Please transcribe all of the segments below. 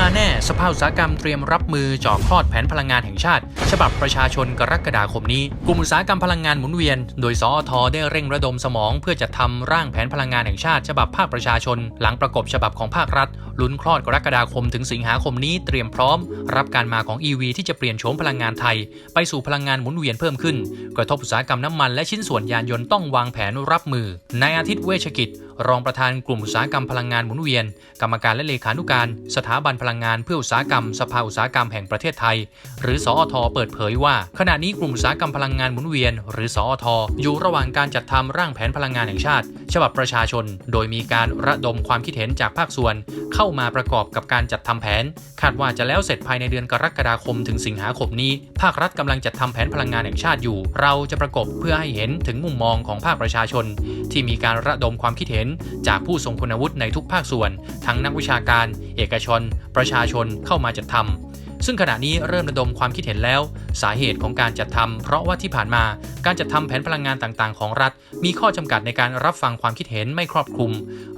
มาแน่ สภาอุตสาหกรรมเตรียมรับมือจ่อคลอดแผนพลังงานแห่งชาติ ฉบับประชาชนกรกฎาคมนี้ กลุ่มอุตสาหกรรมพลังงานหมุนเวียน โดยสอทได้เร่งระดมสมอง เพื่อจัดทำร่างแผนพลังงานแห่งชาติ ฉบับภาคประชาชน หลังประกบฉบับของภาครัฐ ลุ้นคลอดกรกฎาคมถึงสิงหาคมนี้เตรียมพร้อม รับการมาของ EV ที่จะเปลี่ยนโฉมพลังงานไทย ไปสู่พลังงานหมุนเวียนเพิ่มขึ้น กระทบอุตสาหกรรมน้ำมันและชิ้นส่วนยานยนต์ต้องวางแผนรับมือ นายอาทิตย์เวชกิจ รองประธานกลุ่มอุตสาหกรรมพลังงานหมุนเวียน กรรมการและเลขานุการ สถาบันพลังงานเพื่ออุตสาหกรรม สภาอุตสาหกรรมแห่งประเทศไทย หรือสอท เปิดเผยว่า ขณะนี้กลุ่มอุตสาหกรรมพลังงานหมุนเวียน หรือสอท อยู่ระหว่างการจัดทำร่างแผนพลังงานแห่งชาติ ฉบับประชาชน โดยมีการระดมความคิดเห็นจากภาคส่วน เข้ามาประกอบกับการจัดทำแผน คาดว่าจะแล้วเสร็จภายในเดือนกรกฎาคมถึงสิงหาคมนี้ ภาครัฐกำลังจัดทำแผนพลังงานแห่งชาติอยู่ เราจะประกบเพื่อให้เห็นถึงมุมมองของภาคประชาชน ที่มีการระดมความคิดเห็นจากผู้ทรงคุณวุฒิในทุกภาคส่วน ทั้งนักวิชาการ เอกชน ประชาชนเข้ามาจัดทำ ซึ่งขณะนี้เริ่มระดมความคิดเห็นแล้ว สาเหตุของการจัดทำเพราะว่าที่ผ่านมาการจัดทำแผนพลังงานต่างๆ ของรัฐ มีข้อจำกัดในการรับฟังความคิดเห็นไม่ครอบคลุม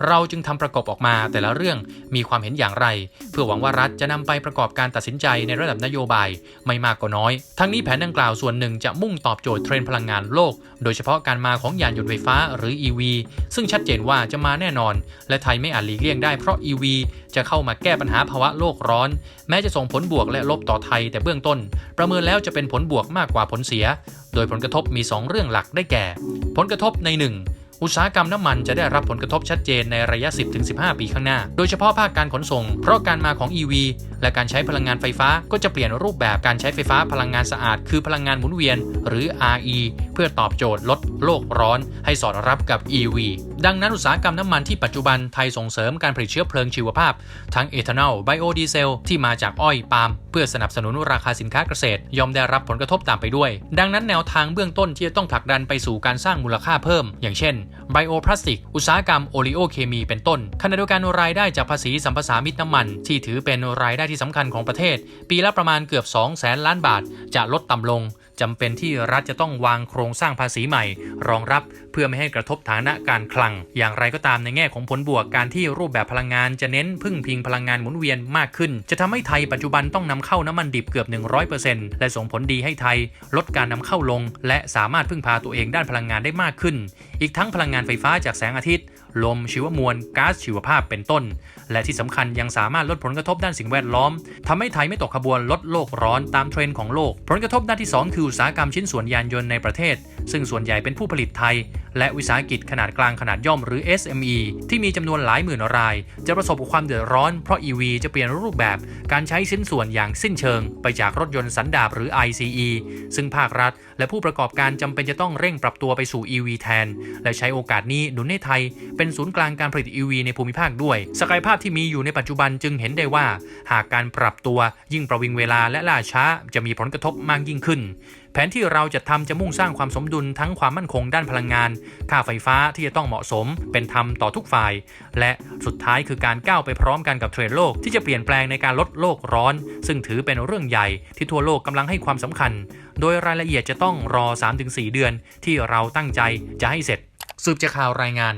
เราจึงทำประกอบออกมาแต่ละเรื่องมีความเห็นอย่างไร เพื่อหวังว่ารัฐจะนำไปประกอบการตัดสินใจในระดับนโยบายไม่มากก็น้อย ทั้งนี้แผนดังกล่าวส่วนหนึ่งจะมุ่งตอบโจทย์เทรนด์พลังงานโลก โดยเฉพาะการมาของยานยนต์ไฟฟ้าหรือ EV ซึ่งชัดเจนว่าจะมาแน่นอน และไทยไม่อาจหลีกเลี่ยงได้เพราะ EV จะเข้ามาแก้ปัญหาภาวะโลกร้อน แม้จะส่งผลบวกและลบต่อไทยแต่เบื้องต้น ประเมินแล้วจะเป็นผลบวกมากกว่าผลเสีย โดยผลกระทบมี 2 เรื่องหลักได้แก่ ผลกระทบใน 1อุตสาหกรรมน้ำมันจะได้รับผลกระทบชัดเจนในระยะ 10-15 ปีข้างหน้า โดยเฉพาะภาคการขนส่ง เพราะการมาของ EV และการใช้พลังงานไฟฟ้าก็จะเปลี่ยนรูปแบบการใช้ไฟฟ้าพลังงานสะอาด คือพลังงานหมุนเวียน หรือ RE เพื่อตอบโจทย์ลดโลกร้อนให้สอดรับกับ EV ดังนั้นอุตสาหกรรมน้ำมันที่ปัจจุบันไทยส่งเสริมการผลิตเชื้อเพลิงชีวภาพ ทั้งเอทานอลไบโอดีเซลที่มาจากอ้อยปาล์มเพื่อสนับสนุนราคาสินค้าเกษตร ยอมได้รับผลกระทบตามไปด้วย ดังนั้นแนวทางเบื้องต้นที่จะต้องผลักดันไปสู่การสร้างมูลค่าเพิ่ม อย่างเช่นไบโอพลาสติก อุตสาหกรรมโอลิโอเคมีเป็นต้นขณะเดียวกันรายได้จากภาษีสัมปทานมิตรน้ำมัน ที่ถือเป็นรายได้ที่สำคัญของประเทศ ปีละประมาณเกือบ2แสนล้านบาท จะลดต่ำลง จำเป็นที่รัฐจะต้องวางโครงสร้างภาษีใหม่ รองรับเพื่อไม่ให้กระทบฐานะการคลัง อย่างไรก็ตามในแง่ของผลบวกการที่รูปแบบพลังงานจะเน้นพึ่งพิงพลังงานหมุนเวียนมากขึ้น จะทำให้ไทยปัจจุบันต้องนำเข้าน้ำมันดิบเกือบ 100%และส่งผลดีให้ไทย ลดการนำเข้าลง และสามารถพึ่งพาตัวเองด้านพลังงานได้มากขึ้น อีกทั้งพลังงานไฟฟ้าจากแสงอาทิตย์ ลม ชีวมวลก๊าซชีวภาพเป็นต้น และที่สำคัญยังสามารถลดผลกระทบด้านสิ่งแวดล้อมทำให้ไทยไม่ตกขบวนลดโลกร้อนตามเทรนด์ของโลก ผลกระทบด้านที่ 2 คืออุตสาหกรรมชิ้นส่วนยานยนต์ในประเทศ ซึ่งส่วนใหญ่เป็นผู้ผลิตไทย และวิสาหกิจขนาดกลางขนาดย่อมหรือ SME ที่มีจำนวนหลายหมื่นราย จะประสบกับความเดือดร้อนเพราะ EV จะเปลี่ยนรูปแบบการใช้ชิ้นส่วนอย่างสิ้นเชิง ไปจากรถยนต์สันดาปหรือ ICE ซึ่งภาครัฐ และผู้ประกอบการจำเป็นจะต้องเร่งปรับตัวไปสู่ EV แทน และใช้โอกาสนี้หนุนให้ไทยเป็น็นศูนย์กลางการผลิต EV ในภูมิภาคด้วย ศักยภาพที่มีอยู่ในปัจจุบันจึงเห็นได้ว่า หากการปรับตัวยิ่งประวิงเวลาและล่าช้าจะมีผลกระทบมากยิ่งขึ้น แผนที่เราจะทำจะมุ่งสร้างความสมดุลทั้งความมั่นคงด้านพลังงาน ค่าไฟฟ้าที่จะต้องเหมาะสม เป็นธรรมต่อทุกฝ่าย และสุดท้ายคือการก้าวไปพร้อมกันกับเทรนด์โลกที่จะเปลี่ยนแปลงในการลดโลกร้อน ซึ่งถือเป็นเรื่องใหญ่ที่ทั่วโลกกำลังให้ความสำคัญ โดยรายละเอียดจะต้องรอ 3-4 เดือน ที่เราตั้งใจจะให้เสร็จสืบจากข่าวรายงาน